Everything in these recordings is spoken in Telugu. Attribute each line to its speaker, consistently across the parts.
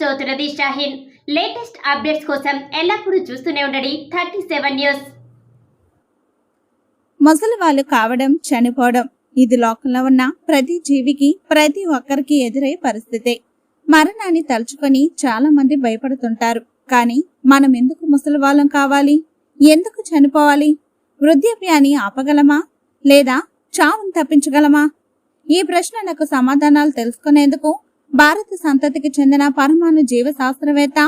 Speaker 1: చౌతురది షాహీన్. లేటెస్ట్ అప్డేట్స్ కోసం ఎల్లప్పుడూ చూస్తూనే ఉండండి థర్టీ సెవెన్ న్యూస్.
Speaker 2: ముసలి వాళ్ళు కావడం చనిపోవడం ఇది లోకంలో ఉన్న ప్రతి జీవికి ప్రతి ఒక్కరికి ఎదురయ్యే పరిస్థితే. మరణాన్ని తలుచుకొని చాలా మంది భయపడుతుంటారు. కానీ మనం ఎందుకు ముసలి వాళ్ళం కావాలి? ఎందుకు చనిపోవాలి? వృద్ధాప్యాన్ని ఆపగలమా? లేదా చావును తప్పించగలమా? ఈ ప్రశ్నలకు సమాధానాలు తెలుసుకునేందుకు భారత సంతతికి చెందిన పరమాణు జీవ శాస్త్రవేత్త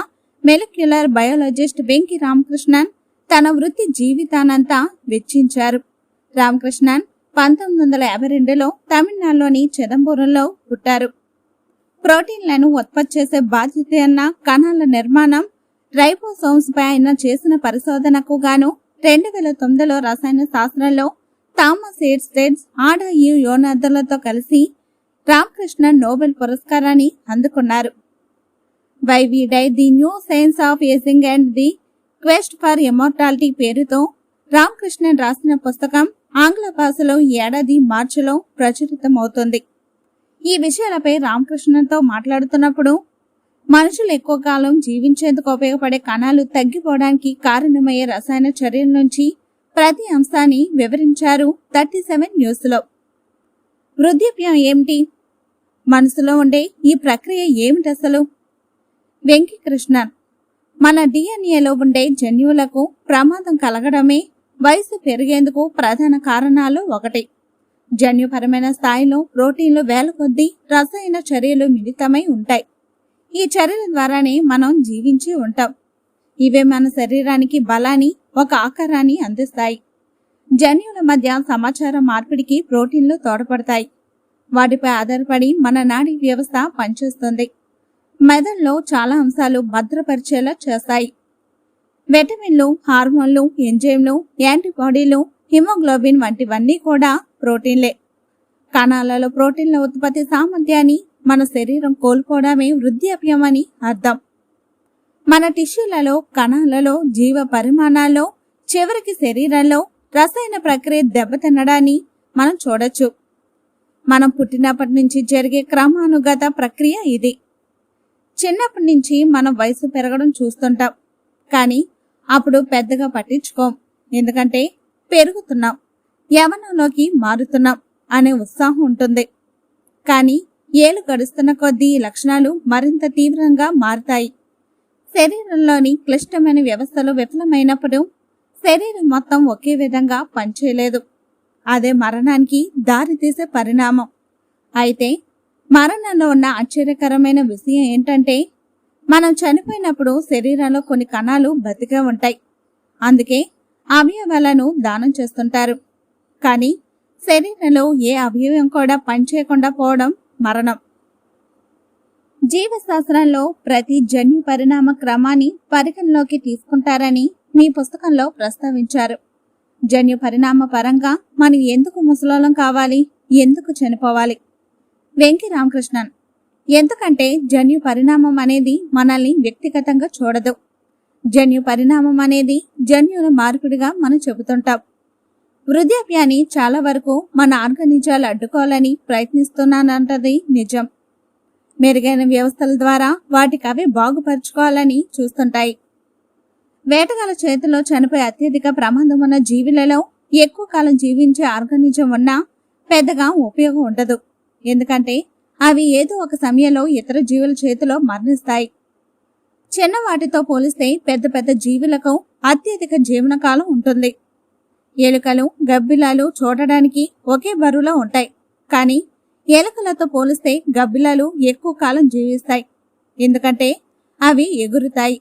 Speaker 2: మెలిక్యులర్ బయోలజిస్ట్ వెంకి రామకృష్ణన్ తన వృత్తి జీవితానంతా వెచ్చించారు. రామకృష్ణన్ పంతొమ్మిది వందల యాభై రెండులో తమిళనాడులోని చిదంబరంలో పుట్టారు. ప్రోటీన్లను ఉత్పత్తి చేసే బాధ్యత అన్న కణాల నిర్మాణం రైబోసోమ్స్ పై ఆయన చేసిన పరిశోధనకు గాను రెండు వేల తొమ్మిదిలో రసాయన శాస్త్రంలో థామస్ ఎడ్స్టెడ్స్ ఆడా యు యోనాథర్లతో కలిసి రామకృష్ణ నోబెల్ పురస్కారాన్ని అందుకున్నారు. Why we die the new science of ageing and the quest for immortality పేరుతో రామకృష్ణన్ రాసిన పుస్తకం ఆంగ్ల భాషలో ఏడాది మార్చిలో ప్రచురితమవుతుంది. ఈ విషయాలపై రామకృష్ణతో మాట్లాడుతున్నప్పుడు మనుషులు ఎక్కువ కాలం జీవించేందుకు ఉపయోగపడే కణాలు తగ్గిపోవడానికి కారణమయ్యే రసాయన చర్యల నుంచి ప్రతి అంశాన్ని వివరించారు థర్టీ సెవెన్ న్యూస్లో. వృద్ధాప్యం ఏమిటి? మనసులో ఉండే ఈ ప్రక్రియ ఏమిటి అసలు? వెంకికృష్ణన్ మన డిఎన్ఏలో ఉండే జన్యువులకు ప్రమాదం కలగడమే వయసు పెరిగేందుకు ప్రధాన కారణాలు ఒకటి. జన్యుపరమైన స్థాయిలో ప్రోటీన్లు వేల కొద్దీ రసాయన చర్యలు మిళితమై ఉంటాయి. ఈ చర్యల ద్వారానే మనం జీవించి ఉంటాం. ఇవే మన శరీరానికి బలాన్ని ఒక ఆకారాన్ని అందిస్తాయి. జన్యుల మధ్య సమాచార మార్పిడికి ప్రోటీన్లు తోడ్పడతాయి. వాటిపై ఆధారపడి మన నాడీ వ్యవస్థ పనిచేస్తుంది. మెదడులో చాలా అంశాలు భద్రపరిచేలా చేస్తాయి. విటమిన్లు హార్మోన్లు ఎంజైమ్లు యాంటీబాడీలు హిమోగ్లోబిన్ వంటివన్నీ కూడా ప్రోటీన్లే. కణాలలో ప్రోటీన్ల ఉత్పత్తి సామర్థ్యాన్ని మన శరీరం కోల్పోవడమే వృద్ధాప్యం అని అర్థం. మన టిష్యూలలో కణాలలో జీవ పరిమాణాల్లో చివరికి శరీరంలో రసాయన ప్రక్రియ దెబ్బతినడాన్ని మనం చూడొచ్చు. మనం పుట్టినప్పటి నుంచి జరిగే క్రమానుగత ప్రక్రియ ఇది. చిన్నప్పటి నుంచి మనం వయసు పెరగడం చూస్తుంటాం. కానీ అప్పుడు పెద్దగా పట్టించుకోం. ఎందుకంటే పెరుగుతున్నాం. యవనంలోకి మారుతున్నాం అనే ఉత్సాహం ఉంటుంది. కానీ ఏళ్ళు గడుస్తున్న కొద్దీ ఈ లక్షణాలు మరింత తీవ్రంగా మారుతాయి. శరీరంలోని క్లిష్టమైన వ్యవస్థలు విఫలమైనప్పుడు శరీరం మొత్తం ఒకే విధంగా పనిచేయలేదు. అదే మరణానికి దారితీసే పరిణామం. అయితే మరణంలో ఉన్న ఆశ్చర్యకరమైన విషయం ఏంటంటే మనం చనిపోయినప్పుడు శరీరంలో కొన్ని కణాలు బతికే ఉంటాయి. అందుకే అవయవాలను దానం చేస్తుంటారు. కానీ శరీరంలో ఏ అవయవం కూడా పనిచేయకుండా పోవడం మరణం. జీవశాస్త్రంలో ప్రతి జన్యు పరిణామ క్రమాన్ని పరిగణలోకి తీసుకుంటారని మీ పుస్తకంలో ప్రస్తావించారు. జన్యు పరిణామ పరంగా మనం ఎందుకు ముసలోళం కావాలి? ఎందుకు చనిపోవాలి? వెంకి రామకృష్ణన్ ఎందుకంటే జన్యు పరిణామం అనేది మనల్ని వ్యక్తిగతంగా చూడదు. జన్యు పరిణామం అనేది జన్యుల మార్పిడిగా మనం చెబుతుంటాం. వృద్ధాప్యాన్ని చాలా వరకు మన ఆర్గనిజాలు అడ్డుకోవాలని ప్రయత్నిస్తున్నానంటది నిజం. మెరుగైన వ్యవస్థల ద్వారా వాటికి అవి బాగుపరుచుకోవాలని చూస్తుంటాయి. వేటగాల చేతిలో చనిపోయే అత్యధిక ప్రమాదం ఉన్న జీవులలో ఎక్కువ కాలం జీవించే ఆర్గానిజం ఉన్నా పెద్దగా ఉపయోగం ఉండదు. ఎందుకంటే అవి ఏదో ఒక సమయంలో ఇతర జీవుల చేతిలో మరణిస్తాయి. చిన్న వాటితో పోలిస్తే పెద్ద పెద్ద జీవులకు అత్యధిక జీవనకాలం ఉంటుంది. ఎలుకలు గబ్బిలాలు చూడడానికి ఒకే బరువులో ఉంటాయి. కానీ ఎలుకలతో పోలిస్తే గబ్బిలాలు ఎక్కువ కాలం జీవిస్తాయి. ఎందుకంటే అవి ఎగురుతాయి.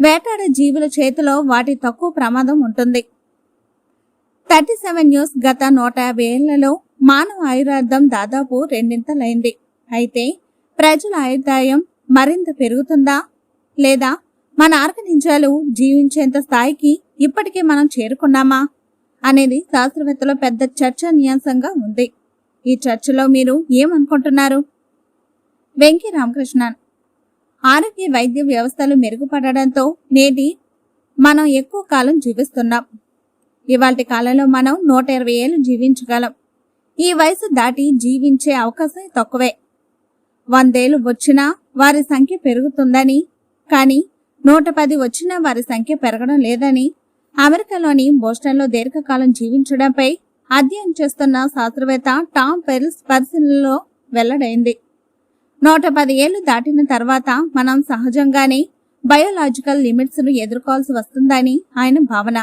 Speaker 2: వేటాడే జీవుల చేతిలో వాటి తక్కువ ప్రమాదం ఉంటుంది. థర్టీ సెవెన్ న్యూస్ గత నూట యాభై ఏళ్ళలో మానవ ఆయుర్దాయం దాదాపు రెండింతలైంది. అయితే ప్రజల ఆయుర్దాయం మరింత పెరుగుతుందా? లేదా మన ఆర్గనించాలు జీవించేంత స్థాయికి ఇప్పటికే మనం చేరుకున్నామా? అనేది శాస్త్రవేత్తలో పెద్ద చర్చనీయాంశంగా ఉంది. ఈ చర్చలో మీరు ఏమనుకుంటున్నారు? వెంకీ రామకృష్ణన్ ఆరోగ్య వైద్య వ్యవస్థలు మెరుగుపడడంతో నేటి మనం ఎక్కువ కాలం జీవిస్తున్నాం. ఇవాటి కాలంలో మనం నూట ఇరవై ఏళ్ళు జీవించగలం. ఈ వయసు దాటి జీవించే అవకాశం తక్కువే. వందేళ్ళు వచ్చినా వారి సంఖ్య పెరుగుతుందని కానీ నూట పది వచ్చినా వారి సంఖ్య పెరగడం లేదని అమెరికాలోని బోస్టన్లో దీర్ఘకాలం జీవించడంపై అధ్యయనం చేస్తున్న శాస్త్రవేత్త టామ్ పెరిల్స్ పరిశీలనలో వెల్లడైంది. నూట పది ఏళ్ళు దాటిన తర్వాత మనం సహజంగానే బయోలాజికల్ లిమిట్స్ను ఎదుర్కోవాల్సి వస్తుందని ఆయన భావన.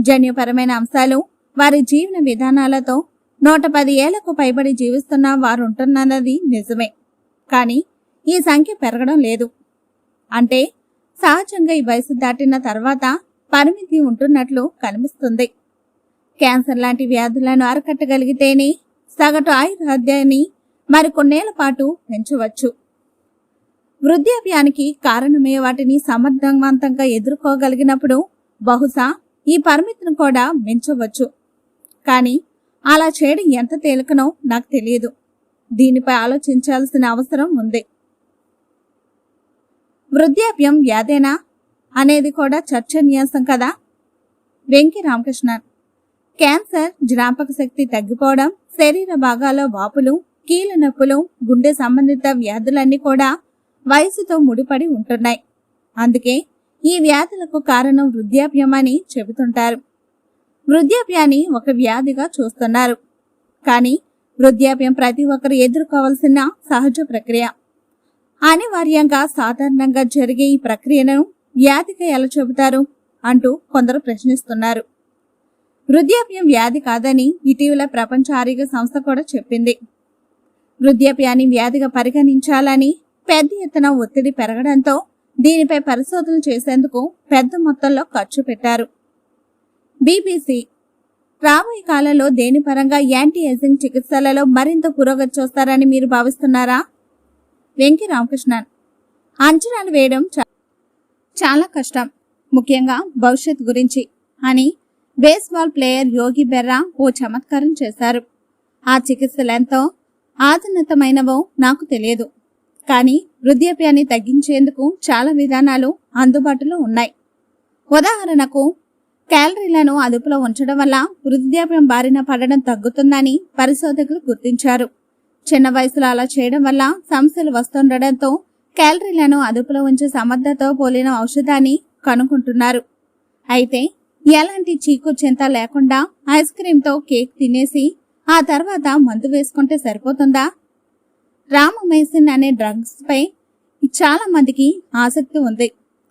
Speaker 2: జన్యుపరమైన అంశాలు వారి జీవన విధానాలతో నూట పది ఏళ్ళకు పైబడి జీవిస్తున్న వారుంటున్నది నిజమే. కానీ ఈ సంఖ్య పెరగడం లేదు. అంటే సహజంగా ఈ వయసు దాటిన తర్వాత పరిమితి ఉంటున్నట్లు కనిపిస్తుంది. క్యాన్సర్ లాంటి వ్యాధులను అరకట్టగలిగితేనే సగటు ఆయుర్దాయాన్ని మరికొన్నేళ్ళ పాటు పెంచవచ్చు. వృద్ధాప్యానికి కారణమే వాటిని సమర్థవంతంగా ఎదుర్కోగలిగినప్పుడు బహుశా ఈ పరిమితిని కూడా పెంచవచ్చు. కానీ అలా చేయడం ఎంత తేలికనో నాకు తెలియదు. దీనిపై ఆలోచించాల్సిన అవసరం ఉంది. వృద్ధాప్యం వ్యాధేనా అనేది కూడా చర్చనీయాంశం కదా? వెంకి రామకృష్ణన్. క్యాన్సర్ జ్ఞాపక శక్తి తగ్గిపోవడం శరీర భాగాల్లో వాపులు కీళ్ళ నొప్పులు గుండె సంబంధిత వ్యాధులన్నీ కూడా వయసుతో ముడిపడి ఉంటున్నాయి. అందుకే ఈ వ్యాధులకు కారణం వృద్ధాప్యం అని చెబుతుంటారు. వృద్ధాప్యాన్ని ఒక వ్యాధిగా చూస్తున్నారు. కానీ వృద్ధాప్యం ప్రతి ఒక్కరు ఎదుర్కోవాల్సిన సహజ ప్రక్రియ. అనివార్యంగా సాధారణంగా జరిగే ఈ ప్రక్రియను వ్యాధిగా ఎలా చెబుతారు అంటూ కొందరు ప్రశ్నిస్తున్నారు. వృద్ధాప్యం వ్యాధి కాదని ఇటీవల ప్రపంచ ఆరోగ్య సంస్థ కూడా చెప్పింది. వృద్ధాప్యాన్ని వ్యాధిగా పరిగణించాలని పెద్ద ఎత్తున ఒత్తిడి పెరగడంతో దీనిపై పరిశోధనలు చేసేందుకు పెద్ద మొత్తంలో ఖర్చు పెట్టారు. బీబీసీ రాబోయే కాలంలో దేని పరంగా యాంటీ ఏజింగ్ చికిత్సలలో మరింత పురోగతి చూస్తారని మీరు భావిస్తున్నారా? వెంకి రామకృష్ణన్. అంచనాలు వేయడం చాలా కష్టం. ముఖ్యంగా భవిష్యత్ గురించి అని బేస్బాల్ ప్లేయర్ యోగి బెర్రా ఓ చమత్కారం చేశారు. ఆ చికిత్సలు ఎంతో ఆధునితమైనవో నాకు తెలియదు. కానీ వృద్ధాప్యాన్ని తగ్గించేందుకు చాలా విధానాలు అందుబాటులో ఉన్నాయి. ఉదాహరణకు క్యాలరీలను అదుపులో ఉంచడం వల్ల వృద్ధాప్యం బారిన పడడం తగ్గుతుందని పరిశోధకులు గుర్తించారు. చిన్న వయసులో అలా చేయడం వల్ల సమస్యలు వస్తుండటంతో క్యాలరీలను అదుపులో ఉంచే సమర్థతో పోలిన ఔషధాన్ని కనుక్కుంటున్నారు. అయితే ఎలాంటి చీకు చింత లేకుండా ఐస్ క్రీమ్తో కేక్ తినేసి ఆ తర్వాత మందు వేసుకుంటే సరిపోతుందా? రామమైసిన్ అనే డ్రగ్స్ పై చాలా మందికి ఆసక్తి ఉంది.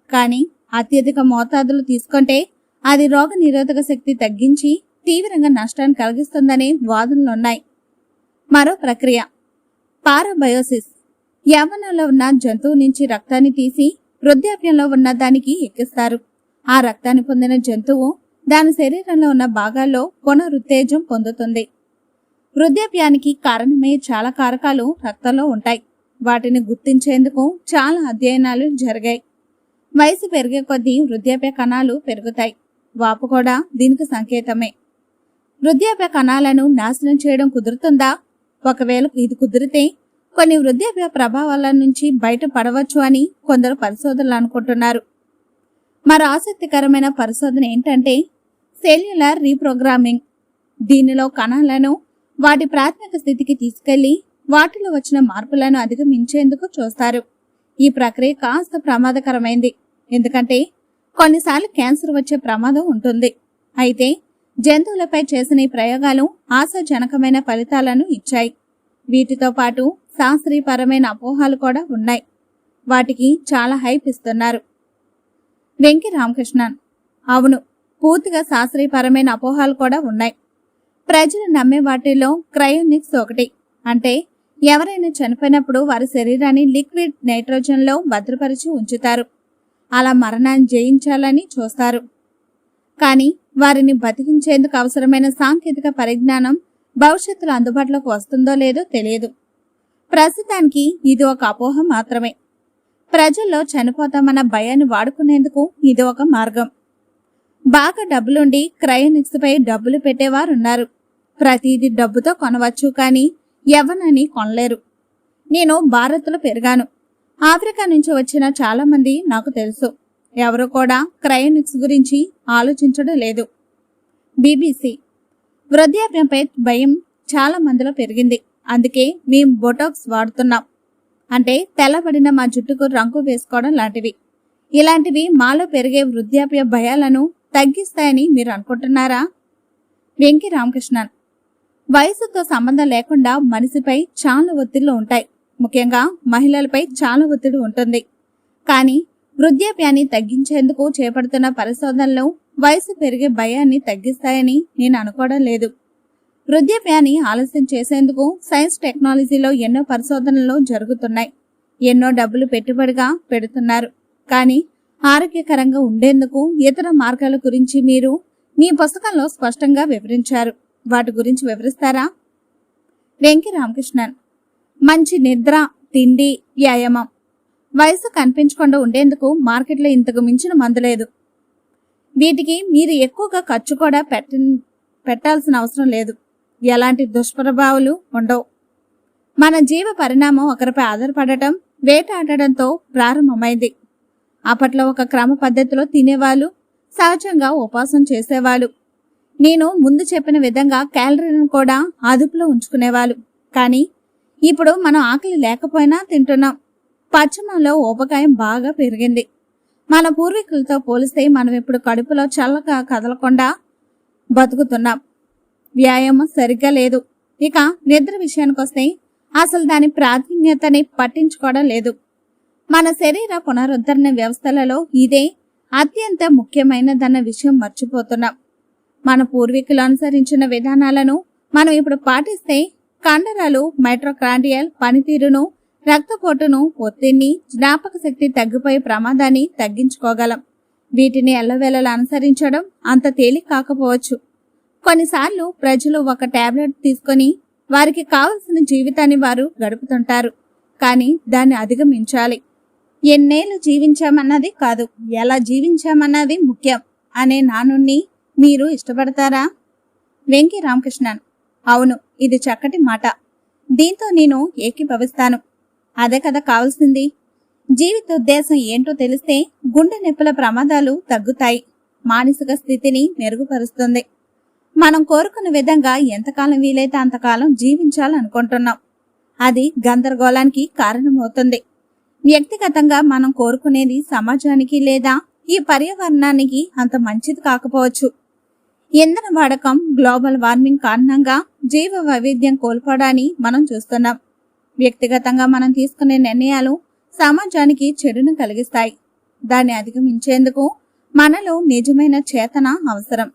Speaker 2: కానీ అత్యధిక మోతాదులు తీసుకుంటే అది రోగ నిరోధక శక్తి తగ్గించి తీవ్రంగా నష్టాన్ని కలిగిస్తుందనే వాదనలున్నాయి మరో ప్రక్రియ. పారాబయోసిస్. యవ్వనంలో ఉన్న జంతువు నుంచి రక్తాన్ని తీసి వృద్ధాప్యంలో ఉన్న దానికి ఎక్కిస్తారు. ఆ రక్తాన్ని పొందిన జంతువు దాని శరీరంలో ఉన్న భాగాల్లో పునరుత్తేజం పొందుతుంది. వృద్ధాప్యానికి కారణమయ్యే చాలా కారకాలు రక్తంలో ఉంటాయి. వాటిని గుర్తించేందుకు చాలా అధ్యయనాలు జరిగాయి. వయసు పెరిగే కొద్దీ వృద్ధాప్య కణాలు పెరుగుతాయి. వాపు కూడా దీనికి సంకేతమే. వృద్ధాప్య కణాలను నాశనం చేయడం కుదురుతుందా? ఒకవేళ ఇది కుదిరితే కొన్ని వృద్ధాప్య ప్రభావాల నుంచి బయటపడవచ్చు అని కొందరు పరిశోధనలు అనుకుంటున్నారు. మరో ఆసక్తికరమైన పరిశోధన ఏంటంటే సెల్యులర్ రీప్రోగ్రామింగ్. దీనిలో కణాలను వాటి ప్రాథమిక స్థితికి తీసుకెళ్ళి వాటిలో వచ్చిన మార్పులను అధిగమించేందుకు చూస్తారు. ఈ ప్రక్రియ కాస్త ప్రమాదకరమైంది. ఎందుకంటే కొన్నిసార్లు క్యాన్సర్ వచ్చే ప్రమాదం ఉంటుంది. అయితే జంతువులపై చేసిన ఈ ప్రయోగాలు ఆశాజనకమైన ఫలితాలను ఇచ్చాయి. వీటితో పాటు శాస్త్రీయపరమైన అపోహాలు కూడా ఉన్నాయి. వాటికి చాలా హైప్ ఇస్తున్నారు. వెంకి రామకృష్ణన్. అవును పూర్తిగా శాస్త్రీయపరమైన అపోహాలు కూడా ఉన్నాయి. ప్రజలు నమ్మే వాటిలో క్రయోనిక్స్ ఒకటి. అంటే ఎవరైనా చనిపోయినప్పుడు వారి శరీరాన్ని లిక్విడ్ నైట్రోజన్లో భద్రపరిచి ఉంచుతారు. అలా మరణాన్ని జయించాలని చూస్తారు. కానీ వారిని బతికించేందుకు అవసరమైన సాంకేతిక పరిజ్ఞానం భవిష్యత్తులో అందుబాటులోకి వస్తుందో లేదో తెలియదు. ప్రస్తుతానికి ఇది ఒక అపోహ మాత్రమే. ప్రజల్లో చనిపోతామన్న భయాన్ని వాడుకునేందుకు ఇది ఒక మార్గం. బాగా డబ్బులుండి క్రయోనిక్స్ పై డబ్బులు పెట్టేవారున్నారు. ప్రతిదీ డబ్బుతో కొనవచ్చు కానీ ఎవరినని కొనలేరు. నేను భారత్లో పెరిగాను. ఆఫ్రికా నుంచి వచ్చిన చాలామంది నాకు తెలుసు. ఎవరు కూడా క్రయోనిక్స్ గురించి ఆలోచించడం లేదు. బీబీసీ. వృద్ధాప్యంపై భయం చాలా మందిలో పెరిగింది. అందుకే మేము బొటాక్స్ వాడుతున్నాం. అంటే తెల్లబడిన మా జుట్టుకు రంగు వేసుకోవడం లాంటివి. ఇలాంటివి మాలో పెరిగే వృద్ధాప్య భయాలను తగ్గిస్తాయని మీరు అనుకుంటున్నారా? వెంకి రామకృష్ణన్. వయసుతో సంబంధం లేకుండా మనిషిపై చాలా ఒత్తిళ్ళు ఉంటాయి. ముఖ్యంగా మహిళలపై చాలా ఒత్తిడి ఉంటుంది. కానీ వృద్ధాప్యాన్ని తగ్గించేందుకు చేపడుతున్న పరిశోధనలు వయసు పెరిగే భయాన్ని తగ్గిస్తాయని నేను అనుకోవడం లేదు. వృద్ధాప్యాన్ని ఆలస్యం చేసేందుకు సైన్స్ టెక్నాలజీలో ఎన్నో పరిశోధనలు జరుగుతున్నాయి. ఎన్నో డబ్బులు పెట్టుబడిగా పెడుతున్నారు. కానీ ఆరోగ్యకరంగా ఉండేందుకు ఇతర మార్గాల గురించి మీరు మీ పుస్తకంలో స్పష్టంగా వివరించారు. వాటి గురించి వివరిస్తారా? వెంకి రామకృష్ణన్ మంచి నిద్ర తిండి వ్యాయామం. వయసు కనిపించకుండా ఉండేందుకు మార్కెట్లో ఇంతకు మించిన మందు లేదు. వీటికి మీరు ఎక్కువగా ఖర్చు కూడా పెట్ట పెట్టాల్సిన అవసరం లేదు. ఎలాంటి దుష్ప్రభావాలు ఉండవు. మన జీవ పరిణామం ఒకరిపై ఆధారపడటం వేటాడటంతో ప్రారంభమైంది. అప్పట్లో ఒక క్రమ పద్ధతిలో తినేవాళ్ళు సహజంగా ఉపాసం చేసేవాళ్ళు. నేను ముందు చెప్పిన విధంగా క్యాలరీలను కూడా అదుపులో ఉంచుకునేవాళ్ళు. కానీ ఇప్పుడు మనం ఆకలి లేకపోయినా తింటున్నాం. పశ్చిమంలో ఊబకాయం బాగా పెరిగింది. మన పూర్వీకులతో పోలిస్తే మనం ఇప్పుడు కడుపులో చల్లగా కదలకుండా బతుకుతున్నాం. వ్యాయామం సరిగ్గా లేదు. ఇక నిద్ర విషయానికి వస్తే అసలు దాని ప్రాధాన్యతని పట్టించుకోవడం లేదు. మన శరీర పునరుద్ధరణ వ్యవస్థలలో ఇదే అత్యంత ముఖ్యమైనదన్న విషయం మర్చిపోతున్నాం. మన పూర్వీకులు అనుసరించిన విధానాలను మనం ఇప్పుడు పాటిస్తే కండరాలు మైట్రోక్రాండియల్ పనితీరును రక్తపోటును ఒత్తిడిని జ్ఞాపక శక్తి తగ్గిపోయే ప్రమాదాన్ని తగ్గించుకోగలం. వీటిని ఎల్లవేళలా అనుసరించడం అంత తేలిక కాకపోవచ్చు. కొన్నిసార్లు ప్రజలు ఒక టాబ్లెట్ తీసుకొని వారికి కావలసిన జీవితాన్ని వారు గడుపుతుంటారు. కానీ దాన్ని అధిగమించాలి. ఎన్నేళ్ళు జీవించామన్నది కాదు ఎలా జీవించామన్నది ముఖ్యం అనే నానుణ్ణి మీరు ఇష్టపడతారా? వెంకి రామకృష్ణన్. అవును ఇది చక్కటి మాట. దీంతో నేను ఏకీభవిస్తాను. అదే కదా కావాల్సింది. జీవిత ఉద్దేశం ఏంటో తెలిస్తే గుండె నొప్పుల ప్రమాదాలు తగ్గుతాయి. మానసిక స్థితిని మెరుగుపరుస్తుంది. మనం కోరుకున్న విధంగా ఎంతకాలం వీలైతే అంతకాలం జీవించాలనుకుంటున్నాం. అది గందరగోళానికి కారణమవుతుంది. వ్యక్తిగతంగా మనం కోరుకునేది సమాజానికి లేదా ఈ పర్యావరణానికి అంత మంచిది కాకపోవచ్చు. ఇంధన వాడకం గ్లోబల్ వార్మింగ్ కారణంగా జీవ వైవిధ్యం కోల్పోవడాన్ని మనం చూస్తున్నాం. వ్యక్తిగతంగా మనం తీసుకునే నిర్ణయాలు సమాజానికి చెడును కలిగిస్తాయి. దాన్ని అధిగమించేందుకు మనలో నిజమైన చేతన అవసరం.